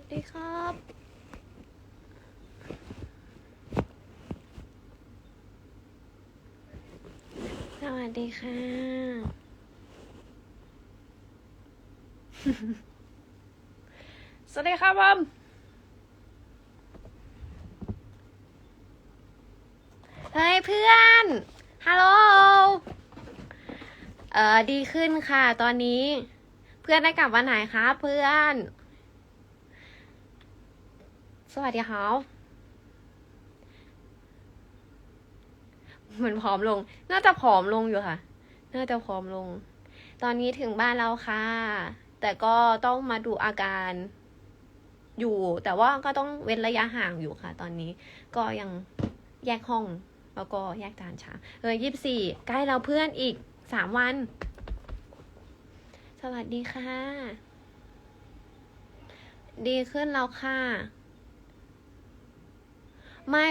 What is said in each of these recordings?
สดีครับ สวัสดีค่ะ สวัสดีครับบอมเฮ้ยเพื่อน ฮัลโหล เออดีขึ้นค่ะตอนนี้ เพื่อนได้กลับวันไหนครับเพื่อน สวัสดีครับมือนผอมลง น่าจะผอมลงอยู่ค่ะ น่าจะผอมลง ตอนนี้ถึงบ้านแล้วค่ะ แต่ก็ต้องมาดูอาการอยู่ แต่ว่าก็ต้องเว้นระยะห่างอยู่ค่ะ ตอนนี้ ก็ยังแยกห้อง แล้วก็แยกจานชาเออยี่สี่ใกล้เราเพื่อนอีกสามวัน สวัสดีค่ะ ดีขึ้นแล้วค่ะ ไม่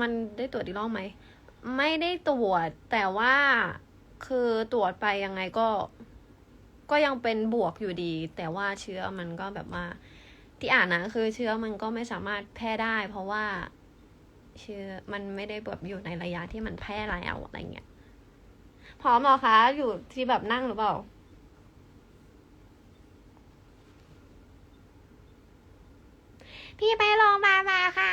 มันได้ตรวจอีกรอบไหม ไม่ได้ตรวจ แต่ว่าคือตรวจไปยังไงก็ ก็ยังเป็นบวกอยู่ดี แต่ว่าเชื้อมันก็แบบว่า ที่อ่านนะคือเชื้อมันก็ไม่สามารถแพร่ได้ เพราะว่า เชื้อมันไม่ได้แบบอยู่ในระยะที่มันแพร่แล้วอะไรเงี้ยพร้อมหรอคะ อยู่ที่แบบนั่งหรือเปล่า พี่ไปโรงพยาบาลมาค่ะ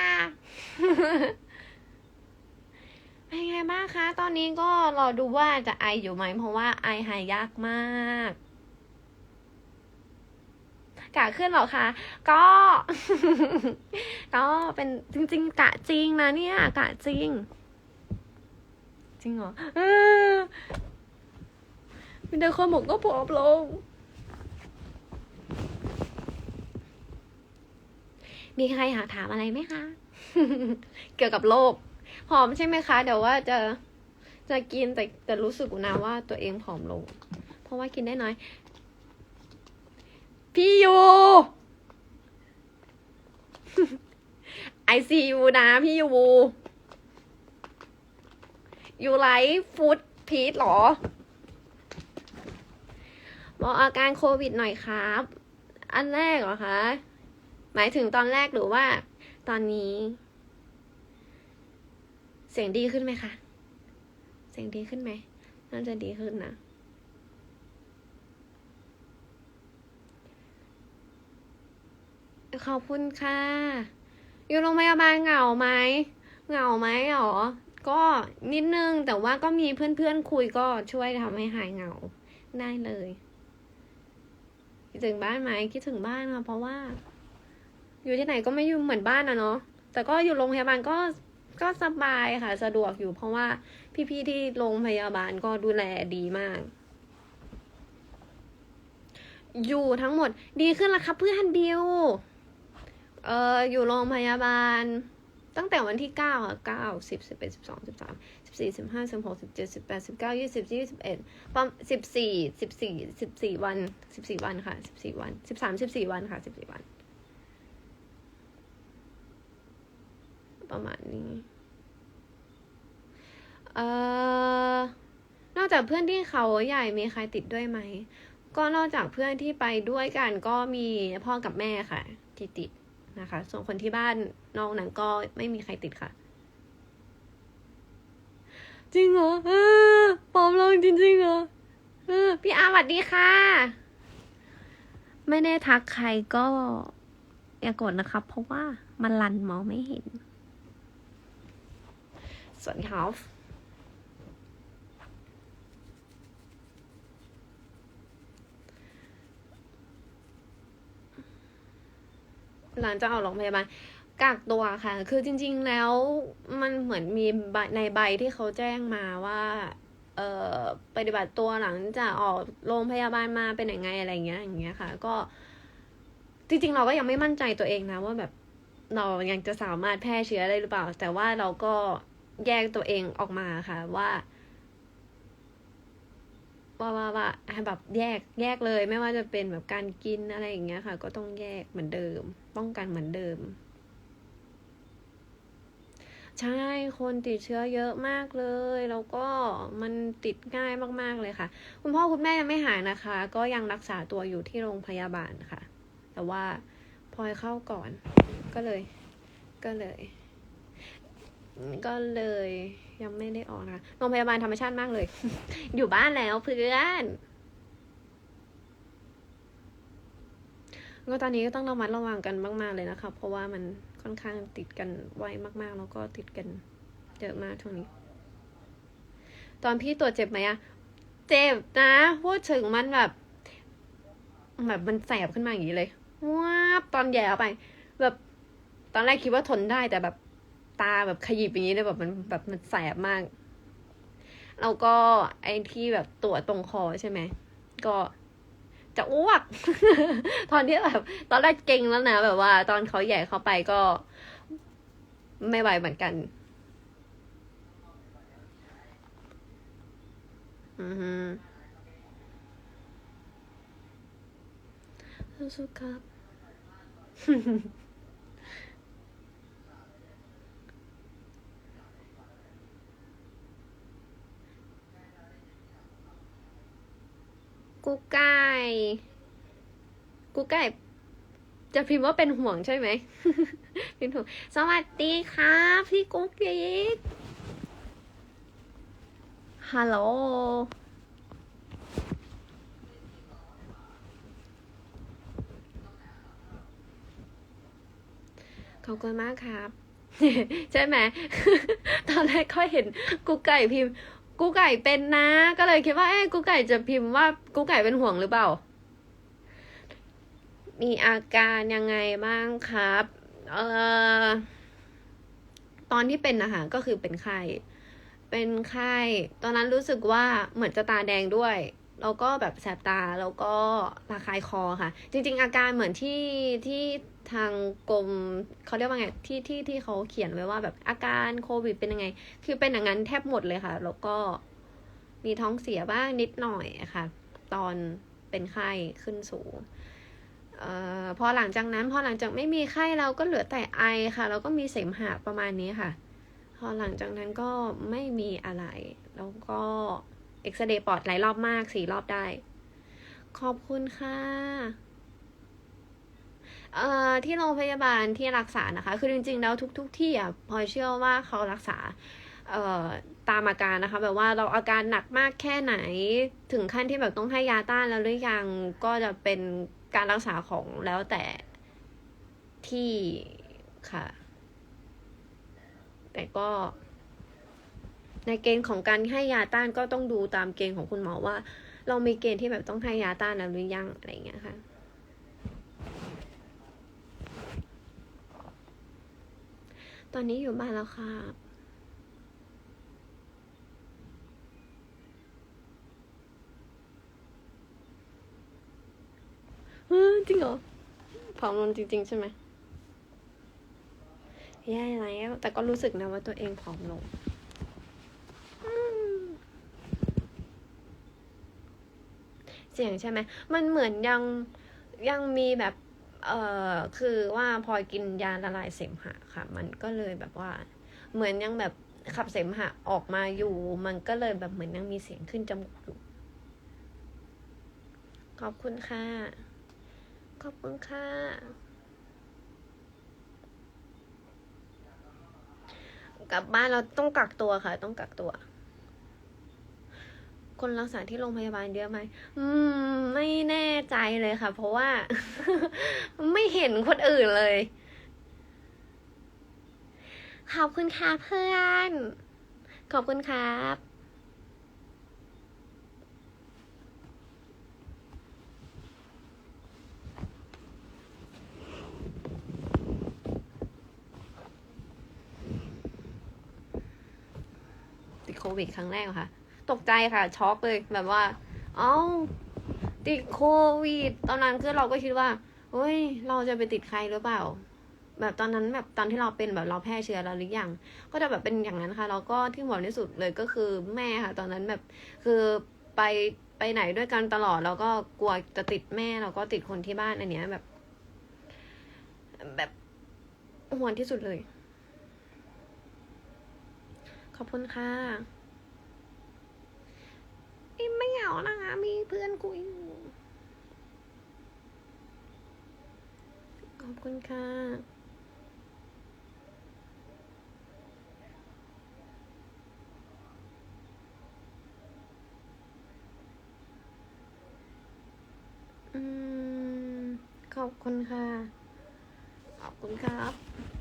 เป็นไงบ้างคะ ตอนนี้ก็รอดูว่าจะไออยู่ไหม เพราะว่าไอหายยากมากกะขึ้นหรอคะ ก็ ก็เป็นจริง ๆ กะจริงนะเนี่ย กะจริง จริงเหรอเออมีแต่คนบอกก็ผอมลง มีใครหาถามอะไรไหมคะ เกี่ยวกับโรคผอมใช่ไหมคะ เดี๋ยวว่าจะจะกินแต่แต่รู้สึกนะว่าตัวเองผอมลง เพราะว่ากินได้น้อย พี่ยูไอซียูนะพี่ยูยูไลฟ์ฟู้ดพีทหรอ บอกอาการโควิดหน่อยครับ อันแรกเหรอคะ หมายถึงตอนแรกหรือว่า ตอนนี้ เสียงดีขึ้นไหมคะ เสียงดีขึ้นไหมน่าจะดีขึ้นนะขอบคุณค่ะ อยู่โรงพยาบาลเหงาไหม เหงาไหมหรอ ก็นิดนึง แต่ว่าก็มีเพื่อนๆคุยก็ช่วยทำให้หายเหงาได้เลย คิดถึงบ้านไหมคิดถึงบ้านค่ะเพราะว่า อยู่ที่ไหนก็ไม่อยู่เหมือนบ้านนะเนาะแต่ก็อยู่โรงพยาบาลก็ก็สบายค่ะ สะดวกอยู่เพราะว่าพี่ๆที่โรงพยาบาลก็ดูแลดีมาก อยู่ทั้งหมดดีขึ้นแล้วครับเพื่อนบิวเอออยู่โรงพยาบาล ตั้งแต่วันที่เก้าค่ะเก้าสิบสิบเอ็ดสิบสองสิบสามสิบสี่สิบห้าสิบหกสิบเจ็ดสิบแปดสิบเก้ายี่สิบยี่สิบเอ็ดประมาณสิบสี่สิบสี่สิบสี่วันสิบสี่วันค่ะสิบสี่วันสิบสามสิบสี่วันค่ะสิบสี่วัน ประมาณนี้เอ่อนอกจากเพื่อนที่เขาใหญ่มีใครติดด้วยไหม ก็นอกจากเพื่อนที่ไปด้วยกันก็มีพ่อกับแม่ค่ะ ที่ติดนะคะ ส่วนคนที่บ้านนอกนั้นก็ไม่มีใครติดค่ะ จริงเหรอออปลอมลงจริงๆเหรอออพี่อาสวัสดีค่ะ ไม่ได้ทักใครก็อย่ากดนะครับ เพราะว่ามันลันมองไม่เห็น สวัสดีครับหลังจากออกโรงพยาบาลกักตัวค่ะ คือจริง ๆ แล้วมันเหมือนมีในใบที่เขาแจ้งมาว่าเอ่อปฏิบัติตัวหลังจากออกโรงพยาบาลมาเป็นยังไงอะไรเงี้ยอย่างเงี้ยค่ะ ก็ จริง ๆ เราก็ยังไม่มั่นใจตัวเองนะว่าแบบเรายังจะสามารถแพร่เชื้อได้หรือเปล่า แต่ว่าเราก็ แยกตัวเองออกมาค่ะว่าว่าว่าว่าแบบแยกแยกเลย ไม่ว่าจะเป็นแบบการกินอะไรอย่างเงี้ยค่ะ ก็ต้องแยกเหมือนเดิม ป้องกันเหมือนเดิม ใช่คนติดเชื้อเยอะมากเลย แล้วก็มันติดง่ายมากๆเลยค่ะ คุณพ่อคุณแม่ยังไม่หายนะคะ ก็ยังรักษาตัวอยู่ที่โรงพยาบาลค่ะ แต่ว่าพลอยเข้าก่อน ก็เลย ก็เลย ก็เลยยังไม่ได้ออกนะคะโรงพยาบาลธรรมชาติมากเลย อยู่บ้านแล้วเพื่อนก็ตอนนี้ก็ต้องระมัดระวังกันมาก ๆ เลยนะคะ เพราะว่ามันค่อนข้างติดกันไวมาก ๆ แล้วก็ติดกันเยอะมากช่วงนี้ ตอนพี่ตรวจเจ็บไหมอะเจ็บนะพูดถึงมันแบบ แบบมันแสบขึ้นมาอย่างนี้เลยว้าตอนแย่ไป แบบตอนแรกคิดว่าทนได้แต่แบบ ตาแบบขยิบอย่างนี้เลยแบบมันแบบมันแสบมาก แล้วก็ไอ้ที่แบบตรวจตรงคอใช่ไหม ก็จะอ้วก ตอนที่แบบ ตอนแรกเก่งแล้วนะแบบว่า ตอนเขาใหญ่เข้าไปก็ ไม่ไหวเหมือนกัน อือฮึสู้ๆครับ กู ไก่กูไก่จะพิมพ์ว่าเป็นห่วงใช่ไหมเป็นห่วงสวัสดีครับพี่กุ๊กกิ๊กฮัลโหลขอบคุณมากครับ ใช่ไหม ตอนแรกค่อยเห็นกูไก่พิมพ์ กูไก่เป็นนะ ก็เลยคิดว่าเอ้กูไก่จะพิมพ์ว่ากูไก่เป็นห่วงหรือเปล่า มีอาการยังไงบ้างครับเอ่อตอนที่เป็นนะคะก็คือเป็นไข้เป็นไข้ตอนนั้นรู้สึกว่าเหมือนจะตาแดงด้วย แล้วก็แบบแสบตาแล้วก็ระคายคอค่ะ จริง ๆ อาการเหมือนที่ที่ทางกรมเขาเรียกว่าไงที่ที่ที่เขาเขียนไว้ว่าแบบอาการโควิดเป็นยังไง คือเป็นอย่างนั้นแทบหมดเลยค่ะ แล้วก็มีท้องเสียบ้างนิดหน่อยค่ะ ตอนเป็นไข้ขึ้นสูงออพอหลังจากนั้นพอหลังจากไม่มีไข้เราก็เหลือแต่ไอค่ะ แล้วก็มีเสมหะประมาณนี้ค่ะ พอหลังจากนั้นก็ไม่มีอะไร แล้วก็ อ็กซเรย์ปอดหลายรอบมากสี่รอบได้ ขอบคุณค่ะเอ่อที่โรงพยาบาลที่รักษานะคะ คือจริงๆแล้วทุกๆทที่อะพอยเชื่อว่าเขารักษาเอ่อตามอาการนะคะ แบบว่าเราอาการหนักมากแค่ไหน ถึงขั้นที่แบบต้องให้ยาต้านแล้วหรือยังก็จะเป็นการรักษาของแล้วแต่ที่ค่ะ แต่ก็ ในเกณฑ์ของการให้ยาต้านก็ต้องดูตามเกณฑ์ของคุณหมอว่า เรามีเกณฑ์ที่แบบต้องให้ยาต้านแล้วหรือยังอะไรเงี้ยค่ะตอนนี้อยู่บ้านแล้วค่ะเฮ้ยจริงเหรอผอมลงจริง ๆ ใช่ไหมแย่แล้วแต่ก็รู้สึกนะว่าตัวเองผอมลงอืม เสียงใช่ไหมมันเหมือนยังยังมีแบบ เอ่อคือว่าพอกินยาละลายเสมหะค่ะ มันก็เลยแบบว่า เหมือนยังแบบขับเสมหะออกมาอยู่ มันก็เลยแบบเหมือนยังมีเสียงขึ้นจมูกอยู่ ขอบคุณค่ะ ขอบคุณค่ะ กลับบ้านเราต้องกักตัวค่ะ ต้องกักตัว คนรักษาที่โรงพยาบาลเยอะไหมอืม ไม่แน่ใจเลยค่ะ เพราะว่า ไม่เห็นคนอื่นเลย ขอบคุณค่ะเพื่อน ขอบคุณครับติดโควิดครั้งแรกค่ะ ตกใจค่ะ ช็อกเลยแบบว่า เอ้า ติดโควิด ตอนนั้นคือเราก็คิดว่าเฮ้ย เราจะไปติดใครหรือเปล่า แบบตอนนั้นแบบตอนที่เราเป็นแบบเราแพร่เชื้อแล้วหรือยัง ก็จะแบบเป็นอย่างนั้นค่ะแล้วก็ที่ห่วงที่สุดเลยก็คือแม่ค่ะ ตอนนั้นแบบคือไปไปไหนด้วยกันตลอดแล้วก็กลัวจะติดแม่แล้วก็ติดคนที่บ้านอันเนี้ยแบบ แบบห่วงที่สุดเลย ขอบคุณค่ะ ยไม่เหงานะคะมีเพื่อนคุยอยู่ขอบคุณค่ะ อืม ขอบคุณค่ะ ขอบคุณครับ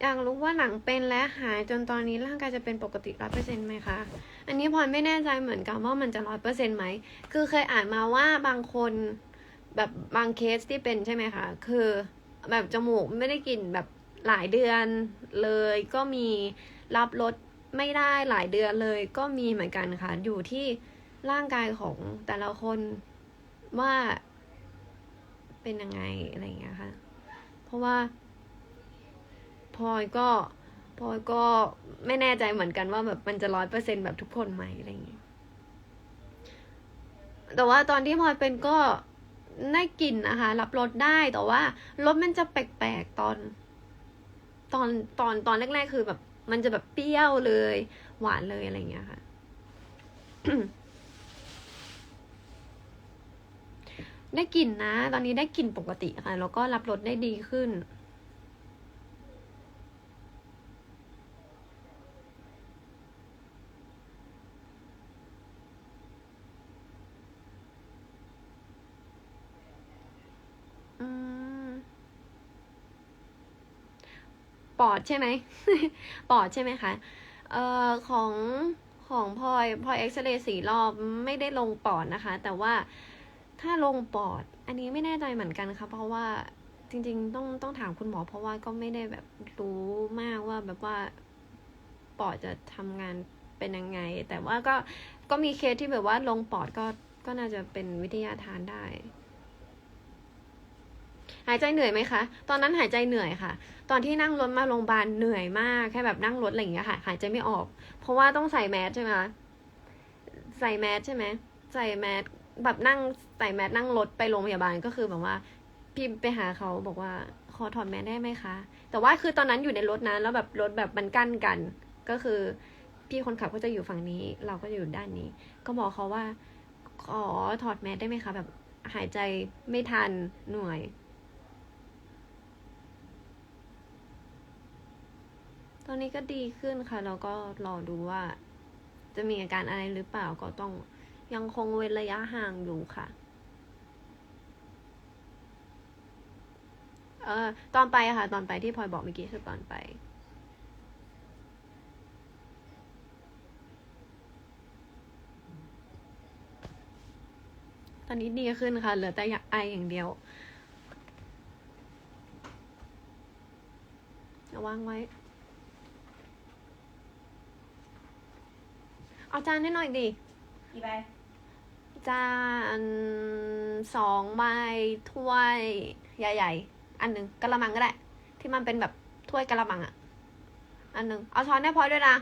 อยากรู้ว่าหลังเป็นและหายจนตอนนี้ร่างกายจะเป็นปกติร้อยเปอร์เซ็นต์ไหมคะ อันนี้พลอยไม่แน่ใจเหมือนกันว่ามันจะร้อยเปอร์เซ็นต์ไหม คือเคยอ่านมาว่าบางคนแบบบางเคสที่เป็นใช่ไหมคะ คือแบบจมูกไม่ได้กลิ่นแบบหลายเดือนเลยก็มีรับรสไม่ได้หลายเดือนเลยก็มีเหมือนกันค่ะ อยู่ที่ร่างกายของแต่ละคนว่าเป็นยังไงอะไรอย่างเงี้ยค่ะ เพราะว่า ลอยก็พลอยก็ไม่แน่ใจเหมือนกันว่าแบบมันจะร้อยเปอร์เซ็นแบบทุกคนไหมอะไรอย่างเงี้ยแต่ว่าตอนที่พลอยเป็นก็ได้กลิ่นนะคะ รับรสได้แต่ว่ารสมันจะแปลกๆตอน ตอนตอนตอนแรกๆคือแบบ มันจะแบบเปรี้ยวเลย หวานเลยอะไรอย่างเงี้ยค่ะได้กลิ่นนะ ตอนนี้ได้กลิ่นปกติค่ะ แล้วก็รับรสได้ดีขึ้น อืม ปอดใช่ไหม ปอดใช่ไหมคะ เอ่อของของพลอยพลอยเอ็กซเรย์สี่รอบไม่ได้ลงปอดนะคะ แต่ว่าถ้าลงปอด อันนี้ไม่แน่ใจเหมือนกันค่ะ เพราะว่าจริง ๆ ต้องต้องถามคุณหมอ เพราะว่าก็ไม่ได้แบบรู้มากว่าแบบว่าปอดจะทำงานเป็นยังไง แต่ว่าก็ก็มีเคสที่แบบว่าลงปอดก็ก็น่าจะเป็นวิทยาทานได้ หายใจเหนื่อยไหมคะ ตอนนั้นหายใจเหนื่อยค่ะ ตอนที่นั่งรถมาโรงพยาบาลเหนื่อยมากแค่แบบนั่งรถอะไรอย่างเงี้ยค่ะ หายใจไม่ออก เพราะว่าต้องใส่แมสใช่ไหมคะใส่แมสใช่ไหมใส่แมสแบบนั่งใส่แมสนั่งรถไปโรงพยาบาลก็คือแบบว่า พี่ไปหาเขาบอกว่าขอถอดแมสได้ไหมคะ แต่ว่าคือตอนนั้นอยู่ในรถนะแล้วแบบรถแบบมันกั้นกัน ก็คือ พี่คนขับก็จะอยู่ฝั่งนี้ เราก็จะอยู่ด้านนี้ ก็บอกเขาว่าขอถอดแมสได้ไหมคะ แบบหายใจไม่ทันหน่วย อนนี้ก็ดีขึ้นค่ะ แล้วก็รอดูว่า จะมีอาการอะไรหรือเปล่าก็ต้องยังคงเว้นระยะห่างอยู่ค่ะ เออตอนไปอะค่ะ ตอนไปที่พลอยบอกเมื่อกี้คือตอนไปตอนนี้ดีขึ้นค่ะ เหลือแต่อยากไออย่างเดียวเอาวางไว้ เอาจานให้หน่อยดิกี่ใบจานสองใบถ้วยใหญ่ๆ อันหนึ่งกะละมังก็ได้ ที่มันเป็นแบบถ้วยกะละมังอะอันหนึ่งเอาช้อนให้พลอยด้วยนะ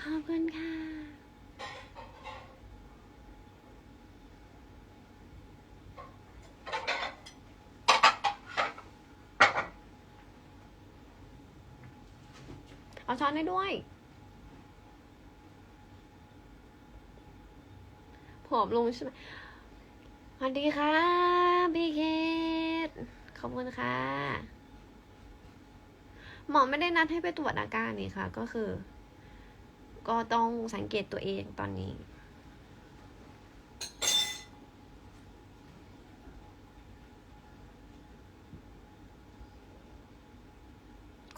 ขอบคุณค่ะ เอาช้อนให้ด้วย ผอมลงใช่ไหมสวัสดีค่ะพี่เคทขอบคุณค่ะ หมอไม่ได้นัดให้ไปตรวจอาการนี่ค่ะ ก็คือ ก็ต้องสังเกตตัวเองตอนนี้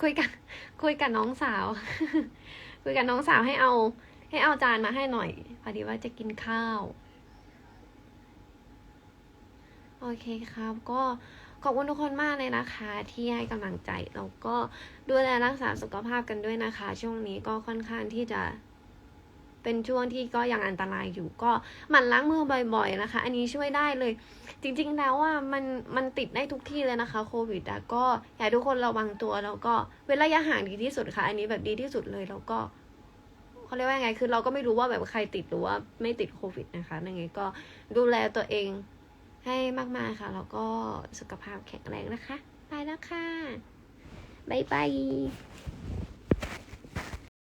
คุยกันคุยกับน้องสาว คุยกับน้องสาวให้เอา ให้เอาจานมาให้หน่อย พอดีว่าจะกินข้าว โอเคครับ ก็ขอบคุณทุกคนมากเลยนะคะ ที่ให้กำลังใจแล้วก็ดูแลรักษาสุขภาพกันด้วยนะคะ ช่วงนี้ก็ค่อนข้างที่จะ เป็นช่วงที่ก็ยังอันตรายอยู่ก็หมั่นล้างมือบ่อย ๆ นะคะ อันนี้ช่วยได้เลย จริงๆแล้วว่ามันมันติดได้ทุกที่เลยนะคะโควิดอะก็อยากทุกคนระวังตัวแล้วก็เว้นระยะห่างดีที่สุดค่ะ อันนี้แบบดีที่สุดเลยแล้วก็เขาเรียกว่าไง คือเราก็ไม่รู้ว่าแบบใครติดหรือว่าไม่ติดโควิดนะคะยังไงก็ดูแลตัวเองให้มากๆค่ะ แล้วก็สุขภาพแข็งแรงนะคะ ไปแล้วค่ะบ๊ายบาย